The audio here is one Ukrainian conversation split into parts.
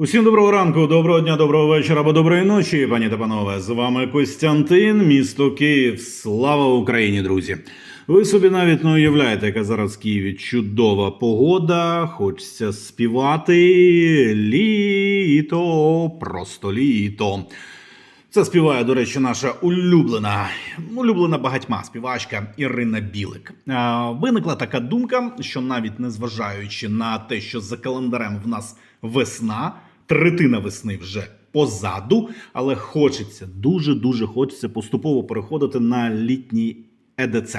Усім доброго ранку, доброго дня, доброго вечора або доброї ночі, пані та панове. З вами Костянтин, місто Київ. Слава Україні, друзі! Ви собі навіть не уявляєте, яка зараз в Києві чудова погода. Хочеться співати літо, просто літо. Це співає, до речі, наша улюблена, улюблена багатьма співачка Ірина Білик. Виникла така думка, що навіть незважаючи на те, що за календарем в нас весна, третина весни вже позаду, але хочеться, дуже дуже хочеться поступово переходити на літній ЕДЦ.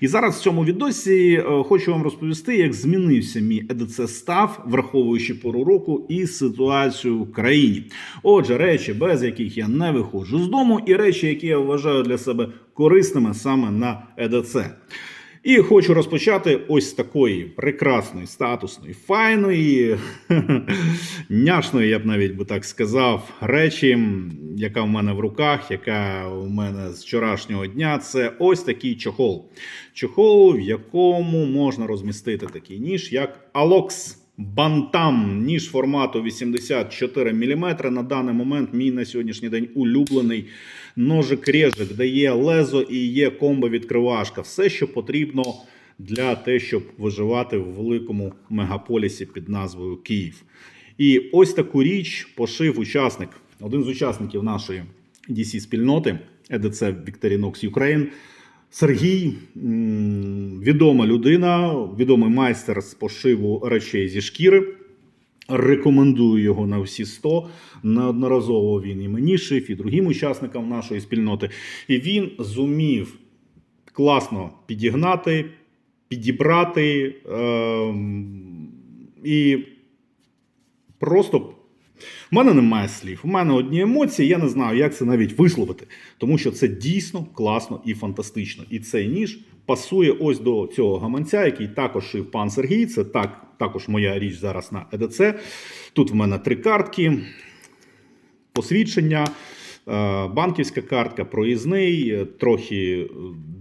І зараз в цьому відосі е, хочу вам розповісти, як змінився мій ЕДЦ став, враховуючи пору року і ситуацію в країні. Отже, речі, без яких я не виходжу з дому, і речі, які я вважаю для себе корисними саме на ЕДЦ. І хочу розпочати ось такої прекрасної, статусної, файної, няшної, я б навіть би так сказав, речі, яка в мене в руках, яка у мене з вчорашнього дня. Це ось такий чохол. Чохол, в якому можна розмістити такий ніж, як Alox. Бантам, ніж формату 84 мм. На даний момент мій на сьогоднішній день улюблений ножик режик, де є лезо і є комбо-відкривашка. Все, що потрібно для те, щоб виживати в великому мегаполісі під назвою Київ. І ось таку річ пошив учасник, один з учасників нашої dc спільноти EDC Victorinox Ukraine. Сергій відома людина, відомий майстер з пошиву речей зі шкіри. Рекомендую його на всі 100. Неодноразово він і мені шив, і другим учасникам нашої спільноти. І він зумів класно підігнати, підібрати ем, і просто. У мене немає слів. У мене одні емоції, я не знаю, як це навіть висловити, тому що це дійсно класно і фантастично. І цей ніж пасує ось до цього гаманця, який також шив пан Сергій. Це так, також моя річ зараз на ЕДЦ. Тут в мене три картки, посвідчення, е, банківська картка, проїзний, е, трохи е,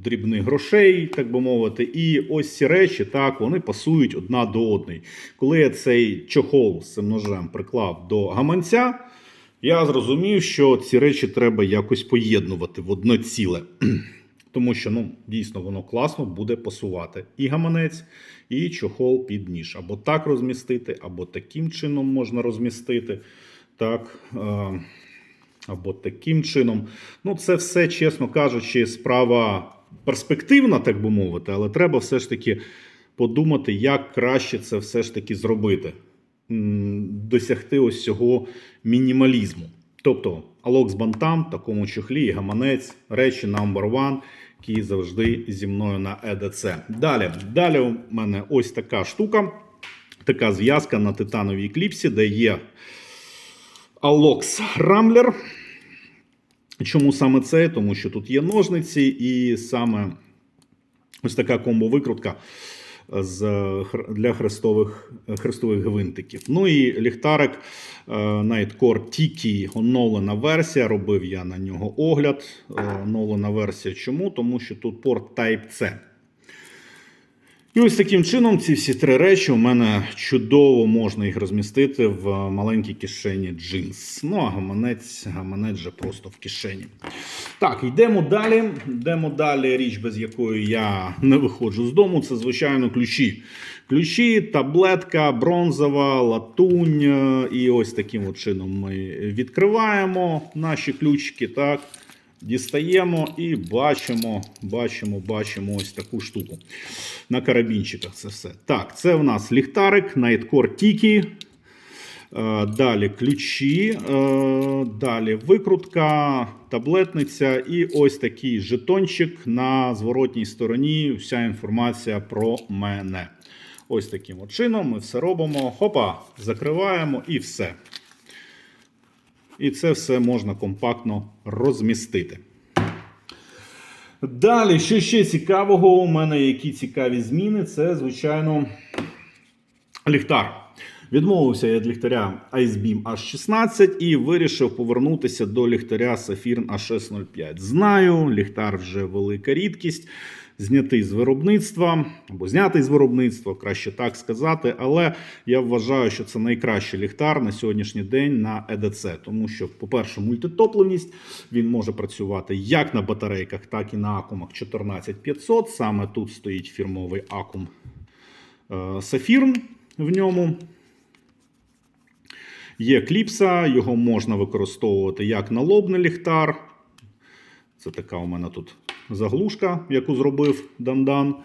дрібних грошей, так би мовити. І ось ці речі, так, вони пасують одна до одної. Коли я цей чохол з цим ножем приклав до гаманця, я зрозумів, що ці речі треба якось поєднувати в одно ціле. Тому що ну, дійсно воно класно буде пасувати і гаманець, і чохол під ніж. Або так розмістити, або таким чином можна розмістити. Так, або таким чином. Ну, це все, чесно кажучи, справа перспективна, так би мовити, але треба все ж таки подумати, як краще це все ж таки зробити. Досягти ось цього мінімалізму. Тобто, Алокс Бантам, такому чохлі, і гаманець, речі number one, які завжди зі мною на ЕДЦ. Далі, далі у мене ось така штука, така зв'язка на титановій кліпсі, де є Alox Rambler. Чому саме це? Тому що тут є ножниці, і саме ось така комбо-викрутка для хрестових, хрестових гвинтиків. Ну і ліхтарик е, Nightcore Tiki, оновлена версія. Робив я на нього огляд. Е, Оновлена версія. Чому? Тому що тут порт Type-C. І ось таким чином ці всі три речі у мене чудово можна їх розмістити в маленькій кишені джинс. Ну а гаманець, гаманець же просто в кишені. Так, йдемо далі. Йдемо далі. Річ, без якої я не виходжу з дому. Це, звичайно, ключі. Ключі, таблетка, бронзова, латунь. І ось таким от чином ми відкриваємо наші ключики. Так. Дістаємо і бачимо, бачимо, бачимо ось таку штуку. На карабінчиках це все. Так, це в нас ліхтарик, Nightcore Tiki. Е, Далі ключі, е, далі викрутка, таблетниця і ось такий жетончик на зворотній стороні. Вся інформація про мене. Ось таким чином ми все робимо. Хопа, закриваємо і все. І це все можна компактно розмістити. Далі, що ще цікавого, у мене які цікаві зміни, це, звичайно, ліхтар. Відмовився я від ліхтаря Icebeam H16 і вирішив повернутися до ліхтаря Saphirn H605. Знаю, ліхтар вже велика рідкість. Знятий з виробництва або знятий з виробництва, краще так сказати. Але я вважаю, що це найкращий ліхтар на сьогоднішній день на ЕДЦ, тому що, по-перше, мультитопливність він може працювати як на батарейках, так і на акумах 14500. Саме тут стоїть фірмовий акум е, Сафірн в ньому. Є кліпса, його можна використовувати як налобний ліхтар. Це така у мене тут заглушка, яку зробив Дандан.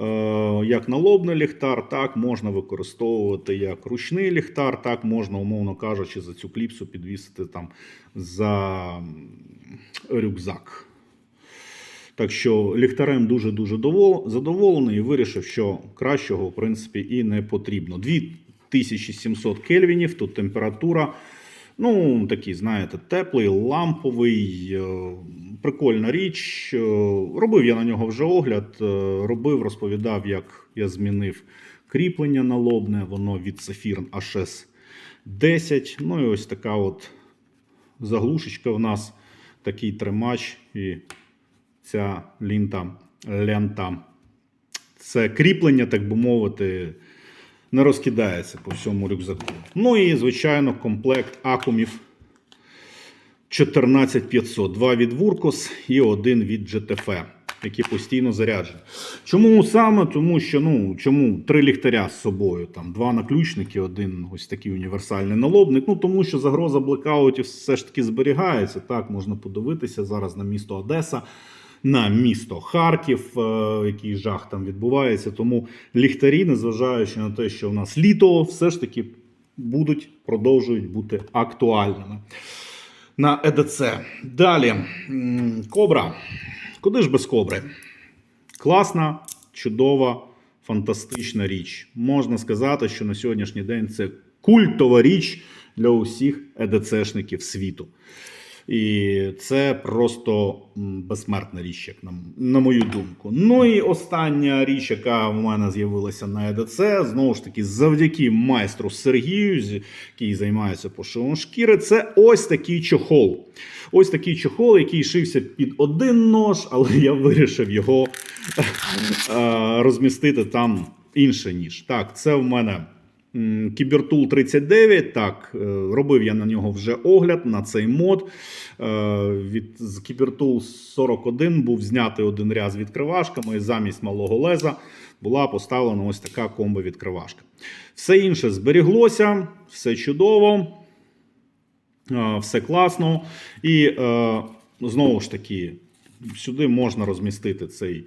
Е, Як налобний ліхтар, так можна використовувати як ручний ліхтар, так можна, умовно кажучи, за цю кліпсу підвісити там за рюкзак. Так що ліхтарем дуже-дуже задоволений і вирішив, що кращого, в принципі, і не потрібно. 2700 кельвінів, тут температура. Ну, такий, знаєте, теплий, ламповий, е, прикольна річ. Е, Робив я на нього вже огляд. е, Робив, розповідав, як я змінив кріплення налобне, воно від Saphirn HS 10. Ну і ось така от заглушечка в нас, такий тримач і ця лінта, лента. Це кріплення, так би мовити, не розкидається по всьому рюкзаку. Ну і, звичайно, комплект акумів 14500. Два від Вуркос і один від GTF, які постійно заряджені. Чому саме? Тому що ну, чому три ліхтаря з собою, там два наключники, один ось такий універсальний налобник. Ну тому що загроза блекаутів все ж таки зберігається. Так, можна подивитися зараз на місто Одеса. На місто Харків, е, який жах там відбувається. Тому ліхтарі, незважаючи на те, що в нас літо, все ж таки будуть продовжують бути актуальними на ЕДЦ. Далі кобра. Куди ж без кобри? Класна, чудова, фантастична річ. Можна сказати, що на сьогоднішній день це культова річ для усіх ЕДЦшників світу. І це просто безсмертна річ, як на, на мою думку. Ну і остання річ, яка в мене з'явилася на ЕДЦ, знову ж таки, завдяки майстру Сергію, який займається пошивом шкіри, це ось такий чохол. Ось такий чохол, який шився під один нож, але я вирішив його е, розмістити там інше ніж. Так, це в мене. Кібертул 39, так, е, робив я на нього вже огляд на цей мод. Е, Від Кібертул 41 був знятий один ряд з відкривашками, і замість малого леза була поставлена ось така комбо-відкривашка. Все інше зберіглося, все чудово, е, все класно. І знову ж таки, сюди можна розмістити цей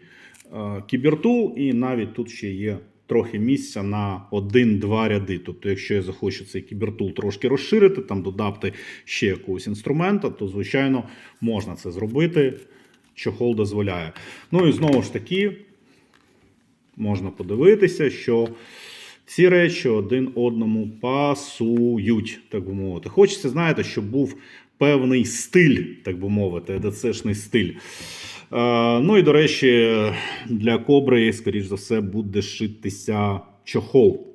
кібертул, і навіть тут ще є трохи місця на один-два ряди. Тобто, якщо я захочу цей кібертул трошки розширити, там додати ще якогось інструмента, то звичайно можна це зробити. Чохол дозволяє. Ну і знову ж таки, можна подивитися, що ці речі один одному пасують, так би мовити. Хочеться, знаєте, щоб був певний стиль, так би мовити, ЕДЦшний стиль. Е, ну і до речі, для кобри, скоріш за все, буде шитися чохол.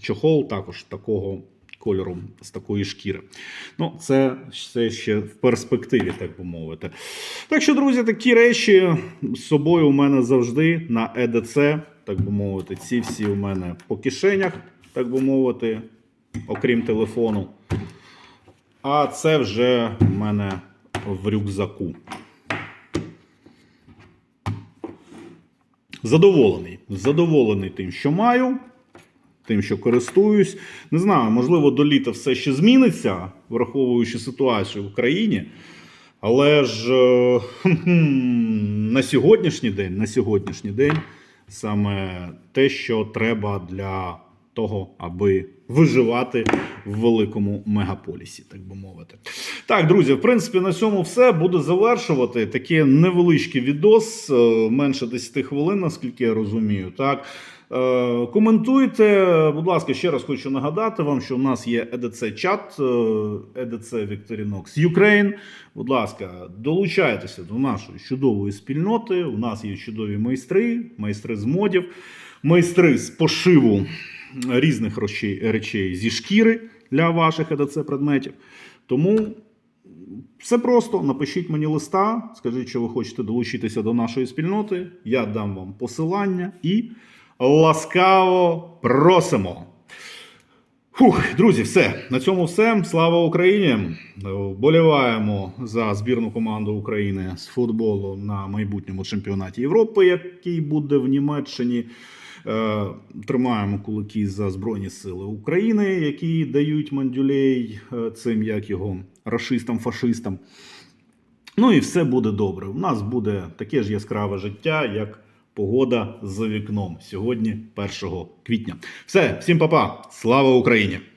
Чохол також такого кольору, з такої шкіри. Ну, це все ще в перспективі, так би мовити. Так що, друзі, такі речі з собою у мене завжди на ЕДЦ, так би мовити. Ці всі у мене по кишенях, так би мовити, окрім телефону. А це вже в мене в рюкзаку. Задоволений. Задоволений тим, що маю, тим, що користуюсь. Не знаю, можливо, до літа все ще зміниться, враховуючи ситуацію в Україні. Але ж е, на сьогоднішній день, на сьогоднішній день саме те, що треба для того, аби виживати в великому мегаполісі, так би мовити. Так, друзі, в принципі, на цьому все. Буду завершувати. Такий невеличкий відос, е, менше 10 хвилин, наскільки я розумію. Так. Е, Коментуйте, будь ласка, ще раз хочу нагадати вам, що у нас є EDC чат, EDC Victorinox Ukraine. Будь ласка, долучайтеся до нашої чудової спільноти. У нас є чудові майстри, майстри з модів, майстри з пошиву різних речей, зі шкіри для ваших EDC предметів. Тому Все просто напишіть мені листа, скажіть, що ви хочете долучитися до нашої спільноти. Я дам вам посилання і ласкаво просимо. Фух, друзі, все. На цьому все. Слава Україні! Вболіваємо за збірну команду України з футболу на майбутньому чемпіонаті Європи, який буде в Німеччині. Е, Тримаємо кулаки за Збройні Сили України, які дають мандюлей е, цим як його рашистам, фашистам. Ну і все буде добре. У нас буде таке ж яскраве життя, як погода за вікном сьогодні, 1 квітня. Все, всім па-па. Слава Україні!